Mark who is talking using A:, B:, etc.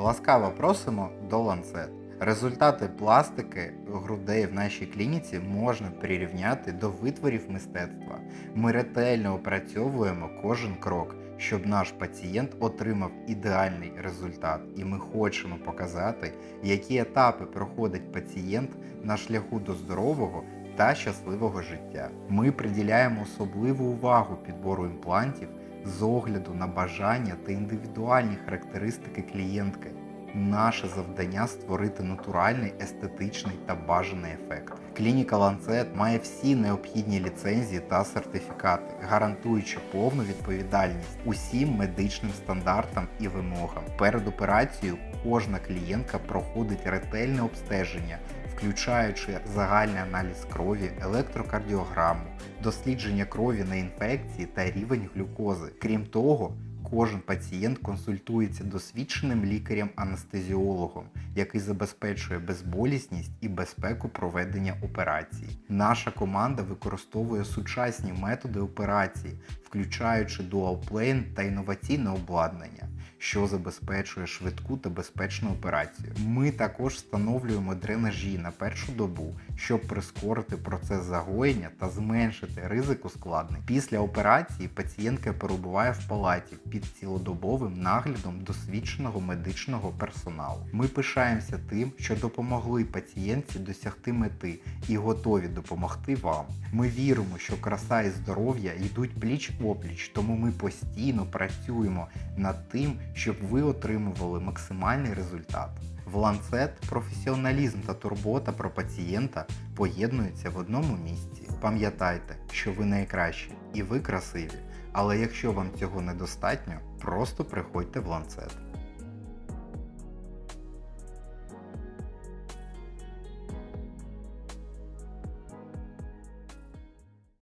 A: Ласкаво просимо до ланцет. Результати пластики грудей в нашій клініці можна прирівняти до витворів мистецтва. Ми ретельно опрацьовуємо кожен крок, щоб наш пацієнт отримав ідеальний результат. І ми хочемо показати, які етапи проходить пацієнт на шляху до здорового та щасливого життя. Ми приділяємо особливу увагу підбору імплантів з огляду на бажання та індивідуальні характеристики клієнтки. Наше завдання створити натуральний, естетичний та бажаний ефект. Клініка Lancet має всі необхідні ліцензії та сертифікати, гарантуючи повну відповідальність усім медичним стандартам і вимогам. Перед операцією кожна клієнтка проходить ретельне обстеження, включаючи загальний аналіз крові, електрокардіограму, дослідження крові на інфекції та рівень глюкози. Крім того, Кожен пацієнт консультується досвідченим лікарем-анестезіологом, який забезпечує безболісність і безпеку проведення операції. Наша команда використовує сучасні методи операції, включаючи дуалплейн та інноваційне обладнання, що забезпечує швидку та безпечну операцію. Ми також встановлюємо дренажі на першу добу, щоб прискорити процес загоєння та зменшити ризик ускладнень. Після операції пацієнтка перебуває в палаті під цілодобовим наглядом досвідченого медичного персоналу. Ми пишаємося тим, що допомогли пацієнтці досягти мети і готові допомогти вам. Ми віримо, що краса і здоров'я йдуть пліч опліч, тому ми постійно працюємо над тим, щоб ви отримували максимальний результат. В ланцет професіоналізм та турбота про пацієнта поєднуються в одному місці. Пам'ятайте, що ви найкращі і ви красиві. Але якщо вам цього недостатньо, просто приходьте в ланцет.